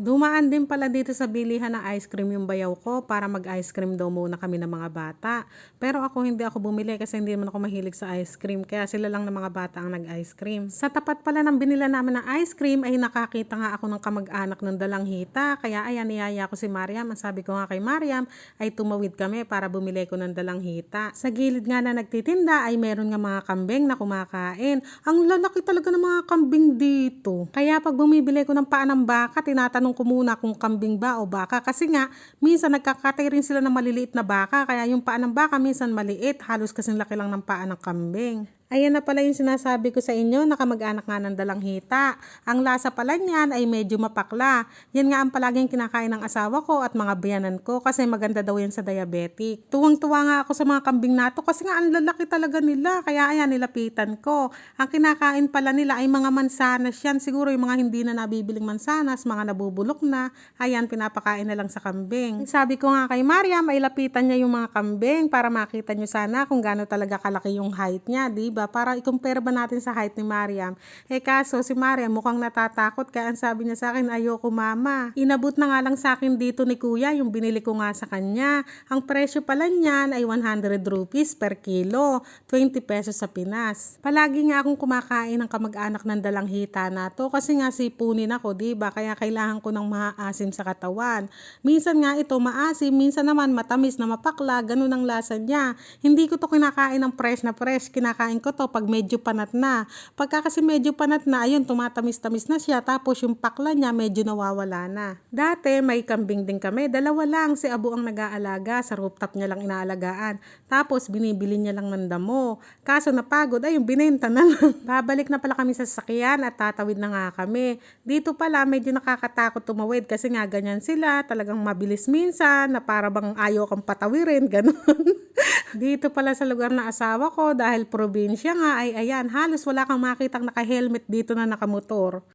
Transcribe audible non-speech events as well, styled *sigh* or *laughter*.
Dumaan din pala dito sa bilihan ng ice cream yung bayaw ko para mag-ice cream daw muna kami ng mga bata. Pero ako hindi ako bumili kasi hindi naman ako mahilig sa ice cream. Kaya sila lang ng mga bata ang nag-ice cream. Sa tapat pala ng binila namin ng ice cream ay nakakita nga ako ng kamag-anak ng dalang hita. Kaya ayan, niyaya ko si Mariam. Ang sabi ko nga kay Mariam ay tumawid kami para bumili ko ng dalang hita. Sa gilid nga na nagtitinda ay meron nga mga kambing na kumakain. Ang lalaki talaga ng mga kambing dito. Kaya pag bumibili ko ng paa ng baka, tinatanong ko muna kung kambing ba o baka. Kasi nga, minsan nagkakatay rin sila ng maliliit na baka. Kaya yung paa ng baka minsan maliit. Halos kasing laki lang ng paa ng kambing. Ayan na pala yung sinasabi ko sa inyo, nakamag-anak nga ng dalang hita. Ang lasa pala niyan ay medyo mapakla. Yan nga ang palaging kinakain ng asawa ko at mga biyanan ko kasi maganda daw yan sa diabetic. Tuwang-tuwa nga ako sa mga kambing nato kasi nga ang lalaki talaga nila. Kaya ayan, nilapitan ko. Ang kinakain pala nila ay mga mansanas yan. Siguro yung mga hindi na nabibiling mansanas, mga nabubulok na. Ayan, pinapakain na lang sa kambing. Sabi ko nga kay Mariam, ay lapitan niya yung mga kambing para makita nyo sana kung gaano talaga kalaki yung height niya, di ba? Para i-compare ba natin sa height ni Mariam. Eh kaso si Mariam mukhang natatakot kaya ang sabi niya sa akin, ayoko mama. Inabot na nga lang sa akin dito ni kuya yung binili ko nga sa kanya. Ang presyo pala niyan ay 100 rupees per kilo, 20 pesos sa Pinas. Palagi nga akong kumakain ng kamag-anak ng dalang hita na to kasi nga sipunin ako, di ba? Kaya kailangan ko ng maasim sa katawan. Minsan nga ito maasim, minsan naman matamis na mapakla, ganun ang lasa niya. Hindi ko to kinakain ng fresh na fresh, kinakain ko to pag medyo panat na. Pagka kasi medyo panat na, ayun, tumatamis-tamis na siya, tapos yung pakla niya medyo nawawala na. Dati, may kambing din kami, dalawa lang, si Abu ang nag-aalaga, sa rooftop niya lang inaalagaan. Tapos, binibili niya lang ng damo. Kaso napagod, ayun, binenta na lang. *laughs* Babalik na pala kami sa sasakyan at tatawid na nga kami. Dito pala, medyo nakakatakot tumawid kasi nga ganyan sila, talagang mabilis minsan, na para bang ayaw kang patawirin, *laughs* ganun. Dito pala sa lugar na asawa ko, dahil probinsya nga, ay ayan, halos wala kang makitang naka-helmet dito na nakamotor.